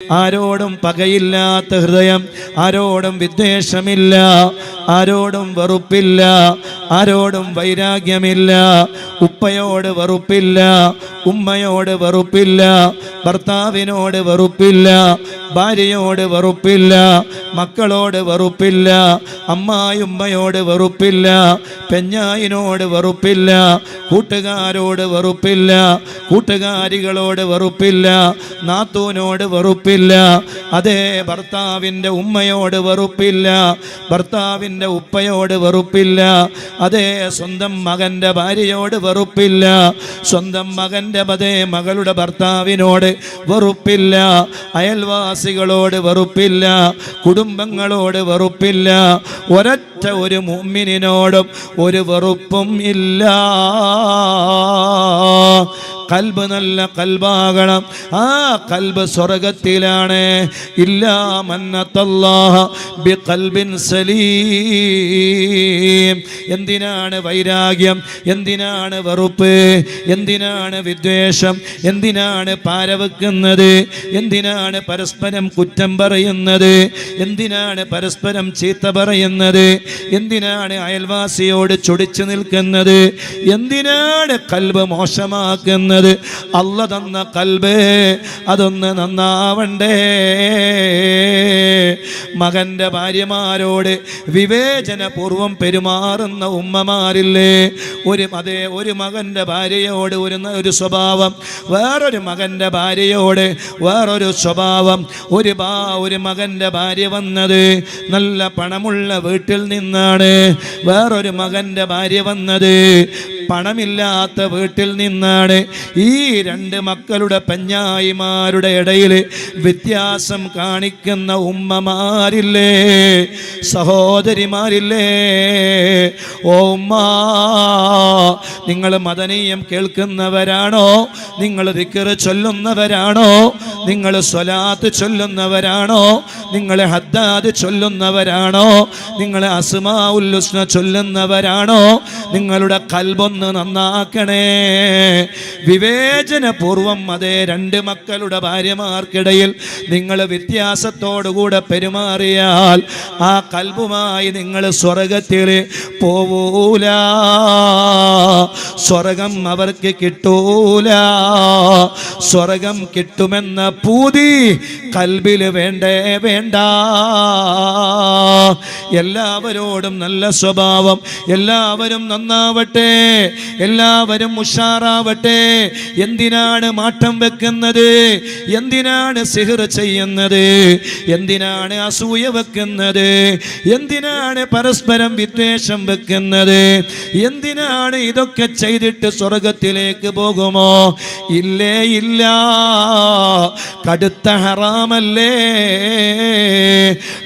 ആരോടും പകയില്ലാത്ത ഹൃദയം ആരോടും വിദ്വേഷമില്ല ആരോടും വെറുപ്പില്ല ആരോടും വൈരാഗ്യമില്ല ഉപ്പയോട് വെറുപ്പില്ല ഉമ്മയോട് വെറുപ്പില്ല ഭർത്താവിനോട് വെറുപ്പില്ല ഭാര്യയോട് വെറുപ്പില്ല മക്കളോട് വെറുപ്പില്ല അമ്മായുമ്മയോട് വെറുപ്പില്ല പെഞ്ഞായിനോട് വെറുപ്പില്ല കൂട്ടുകാരോട് വെറുപ്പില്ല കൂട്ടുകാരികളോട് വെറുപ്പില്ല നാത്തൂനോട് വെറുപ്പില്ല അതേ ഭർത്താവിന്റെ ഉമ്മയോട് വെറുപ്പില്ല ഭർത്താവിന്റെ ഉപ്പയോട് വെറുപ്പില്ല അതേ സ്വന്തം മകന്റെ ഭാര്യയോട് വെറുപ്പില്ല സ്വന്തം മകന്റെ അതേ മകളുടെ ഭർത്താവിനോട് വെറുപ്പില്ല അയൽവാസികളോട് വെറുപ്പില്ല കുടുംബങ്ങളോട് വെറുപ്പില്ല ഒരൊറ്റ ഒരു മുമ്മിനോടും ഒരു വെറുപ്പും ഇല്ല. കൽബ് നല്ല കൽബാകണം. ആ കൽബ് സ്വർഗത്തിലാണ്. ഇല്ലാ മന്നത്തല്ലാഹ ബി കൽബിൻ സലീം. എന്തിനാണ് വൈരാഗ്യം? എന്തിനാണ് വെറുപ്പ്? എന്തിനാണ് വിദ്വേഷം? എന്തിനാണ് പാരവെക്കുന്നത് എന്തിനാണ് പരസ്പരം കുറ്റം പറയുന്നത്? എന്തിനാണ് പരസ്പരം ചീത്ത പറയുന്നത്? എന്തിനാണ് അയൽവാസിയോട് ചൊടിച്ചു നിൽക്കുന്നത്? എന്തിനാണ് കൽബ് മോശമാക്കുന്നത്? അല്ല തന്ന കൽബേ അതൊന്ന് നന്നാവണ്ടേ? മകന്റെ ഭാര്യമാരോട് വിവേചനപൂർവം പെരുമാറുന്ന ഉമ്മമാരില്ലേ? ഒരു അതേ ഒരു മകന്റെ ഭാര്യയോട് ഒരു ഒരു സ്വഭാവം വേറൊരു മകന്റെ ഭാര്യയോട് വേറൊരു സ്വഭാവം. ഒരു ബാ ഒരു മകന്റെ ഭാര്യ വന്നത് നല്ല പണമുള്ള വീട്ടിൽ നിന്നാണ്. വേറൊരു മകന്റെ ഭാര്യ വന്നത് പണമില്ലാത്ത വീട്ടിൽ നിന്നാണ് ഈ രണ്ട് മക്കളുടെ പഞ്ഞായിമാരുടെ ഇടയിൽ വ്യത്യാസം കാണിക്കുന്ന ഉമ്മമാരില്ലേ? സഹോദരിമാരില്ലേ? ഓമ്മ നിങ്ങൾ മദനീയം കേൾക്കുന്നവരാണോ? നിങ്ങൾ ദിക്കറ് ചൊല്ലുന്നവരാണോ? നിങ്ങൾ സ്വലാത്ത് ചൊല്ലുന്നവരാണോ? നിങ്ങൾ ഹദ്ദാദ് ചൊല്ലുന്നവരാണോ? നിങ്ങൾ അസ്മാ ഉല്ലുസ്ന ചൊല്ലുന്നവരാണോ? നിങ്ങളുടെ കൽബൊന്ന് നന്നാക്കണേ. വിവേചനപൂർവം അതേ രണ്ട് മക്കളുടെ ഭാര്യമാർക്കിടയിൽ നിങ്ങൾ വ്യത്യാസത്തോടുകൂടെ പെരുമാറിയാൽ ആ കൽബുമായി നിങ്ങൾ സ്വർഗത്തിൽ പോവൂല. സ്വർഗം അവർക്ക് കിട്ടൂല. സ്വർഗം കിട്ടുമെന്ന പൂതി കൽബിൽ വേണ്ടേ വേണ്ട. എല്ലാവരോടും നല്ല സ്വഭാവം. എല്ലാവരും നന്നാവട്ടെ. എല്ലാവരും ഉഷാറാവട്ടെ. എന്തിനാണ് മാറ്റം വെക്കുന്നത്? എന്തിനാണ് സിഹർ ചെയ്യുന്നത്? എന്തിനാണ് അസൂയ വെക്കുന്നത്? എന്തിനാണ് പരസ്പരം വിദ്വേഷം വെക്കുന്നത്? എന്തിനാണ് ഇതൊക്കെ ചെയ്തിട്ട് സ്വർഗത്തിലേക്ക് പോകുമോ? ഇല്ലേ ഇല്ല. കടുത്ത ഹറാമല്ലേ?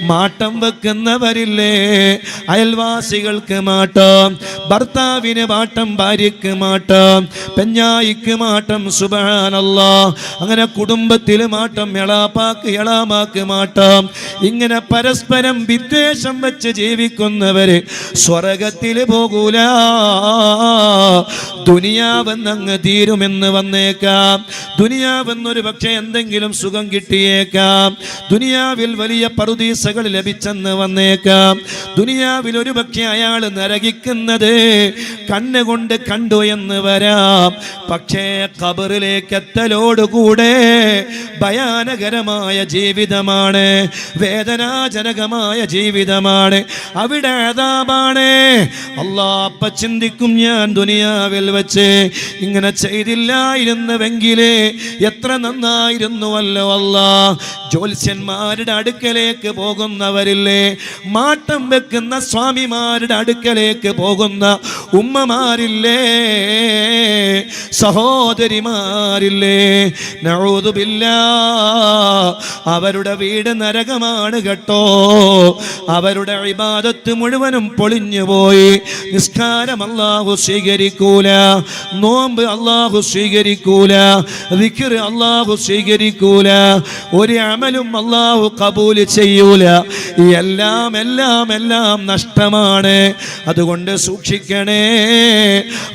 മാട്ടം വെക്കുന്നവരില്ലേ? അയൽവാസികൾക്ക് മാട്ടം ഭർത്താവിന് മാട്ടം ഭാര്യയ്ക്ക് മാട്ടം പെഞ്ഞായിക്ക് മാട്ടം സുബാനല്ല അങ്ങനെ കുടുംബത്തിൽ മാട്ടം എളാപ്പാക്ക് എളാമാക്ക് മാട്ടം. ഇങ്ങനെ പരസ്പരം വിദ്വേഷം വെച്ച് ജീവിക്കുന്നവര് സ്വർഗത്തിൽ പോകൂല. ദുനിയാവെന്നങ്ങ് തീരുമെന്ന് വന്നേക്കാം. ദുനിയാവെന്നൊരു പക്ഷെ എന്തെങ്കിലും സുഖം കിട്ടിയേക്കാം. ദുനിയാവിൽ വലിയ പറുദീസകൾ ലഭിച്ചെന്ന് വന്നേക്കാം. ദുനിയാവിൽ ഒരു പക്ഷേ അയാൾ നരകിക്കുന്നത് കണ്ണുകൊണ്ട് കണ്ടു എന്ന് വരാം. പക്ഷേ കബറിലേക്ക് എത്തലോടുകൂടെ ഭയാനകരമായ ജീവിതമാണ്. വേദനാജനകമായ ജീവിതമാണ്. അവിടെ അതാപാണ് അള്ളാപ്പ ചിന്തിക്കും ഞാൻ ദുനിയാവിൽ വെച്ച്. ഇങ്ങനെ ചെയ്തില്ലായിരുന്നുവെങ്കിലേ എത്ര നന്നായിരുന്നുവല്ലോ അല്ല ജ്യോത്സ്യന്മാരുടെ അടുക്കലേക്ക് പോകുന്നവരില്ലേ? മാട്ടം വെക്കുന്ന സ്വാമിമാരുടെ അടുക്കലേക്ക് പോകുന്ന ഉമ്മമാരില്ലേ സഹോദരിമാരില്ലേ നഴുതുമില്ല അവരുടെ വീട് നരകമാണ് കേട്ടോ. അവരുടെ ഇബാദത്ത് മുഴുവനും പൊളിഞ്ഞു പോയി നിസ്കാരം അള്ളാഹു സ്വീകരിക്കൂല നോമ്പ് അള്ളാഹു സ്വീകരിക്കൂല വിഖിർ അള്ളാഹു സ്വീകരിക്കൂല ഒരു അമലും അള്ളാഹു കബൂൽ ചെയ്യൂല. എല്ലാം എല്ലാം എല്ലാം നഷ്ടമാണ്. അതുകൊണ്ട് സൂക്ഷിക്കണേ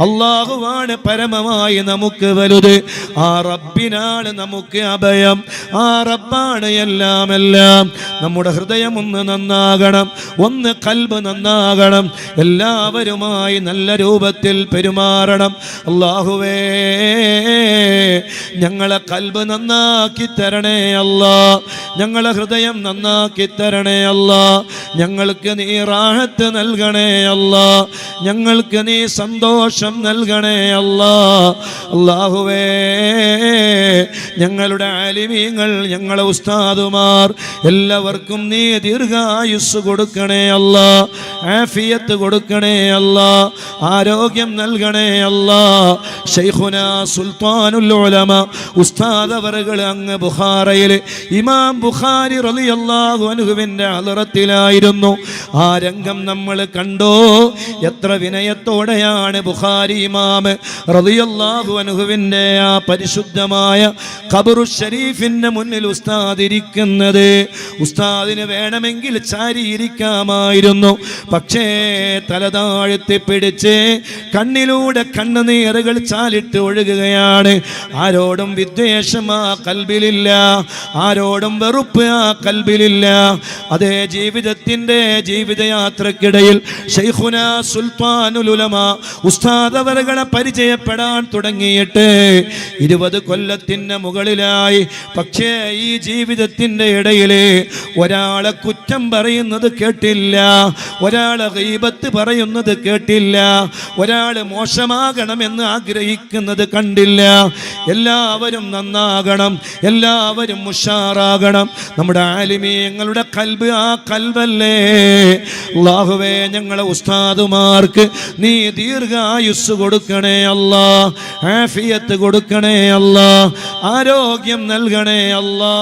അള്ളാഹുവാണ് പരമമായി നമുക്ക് വലുത്. ആ റബ്ബിനാണ് നമുക്ക് അഭയം. ആ റബ്ബാണ് എല്ലാം എല്ലാം നമ്മുടെ ഹൃദയം ഒന്ന് നന്നാകണം. ഒന്ന് കൽബ് നന്നാകണം. എല്ലാവരുമായി നല്ല രൂപത്തിൽ പെരുമാറണം. അള്ളാഹുവേ ഞങ്ങളെ കൽബ് നന്നാക്കി തരണേ അല്ല. ഞങ്ങളെ ഹൃദയം നന്നാക്കി തരണേ അല്ല. ഞങ്ങൾക്ക് നീ റാഹത്ത് നൽകണേ അല്ല. ഞങ്ങൾക്ക് നീ സന്തോഷം നൽകണേ അല്ല. അള്ളാഹുവേ ഞങ്ങളുടെ ആലിമീങ്ങൾ ഞങ്ങളെ ഉസ്താദുമാർ എല്ലാവർക്കും നീ ദീർഘായുസ് കൊടുക്കണേ അല്ല. ആഫിയത്ത് കൊടുക്കണേ അല്ല. ആരോഗ്യം നൽകണേ അല്ല. ഷെയ്ഖുന സുൽത്താനുൽ ഉലമ അങ്ങ് ബുഹാറയിൽ ഇമാം ബുഖാരി റളിയല്ലാഹു അൻഹുവിന്റെ അലറത്തിലായിരുന്നു. ആ രംഗം നമ്മൾ കണ്ടോ? എത്ര വിനയത്തോടെയാണ് ബുഖാരി ഇമാം റളിയല്ലാഹു അൻഹുവിന്റെ ആ പരിശുദ്ധമായ ഖബറു ഷരീഫിന്റെ മുന്നിൽ ഉസ്താദ് ഇരിക്കുന്നത്. ഉസ്താദിന് വേണമെങ്കിൽ ചാരിയിരിക്കാമായിരുന്നു പക്ഷേ തലതാഴ്ത്തി പിടിച്ച് കണ്ണിലൂടെ കണ്ണുനീറുകൾ ചാലിട്ട് ഒഴുകുകയാണ്. ആരോടും വിദ്വേഷം ആ കൽബിലില്ല. ആരോടും വെറുപ്പ് ആ കൽബിലില്ല. അതേ ജീവിതത്തിന്റെ ജീവിതയാത്രക്കിടയിൽ ഷെയ്ഖുന സുൽത്താനുലുലമ ഉസ്താദവരകളെ പരിചയപ്പെടാൻ തുടങ്ങിയിട്ട് ഇരുപത് കൊല്ലത്തിന് മുകളിലായി. പക്ഷേ ഈ ജീവിതത്തിന്റെ ഇടയിൽ ഒരാളെ കുറ്റം പറയുന്നത് കേട്ടില്ല. ഒരാളെ ഗീബത്ത് പറയുന്നത് കേട്ടില്ല. ഒരാൾ മോശമാകണമെന്ന് ആഗ്രഹിക്കുന്നത് കണ്ടില്ല. എല്ലാവരും നന്നാകണം. എല്ലാവരും ഉഷാറാകണം. നമ്മുടെ ആലിമീങ്ങളുടെ കൽബ് ആ കൽവല്ലേ അള്ളാഹുവേ ഞങ്ങളെ ഉസ്താദുമാർക്ക് നീ ദീർഘായുസ് കൊടുക്കണേ അല്ലാ. ആഫിയത്ത് കൊടുക്കണേ അല്ലാ. ആരോഗ്യം നൽകണേ അല്ലാ.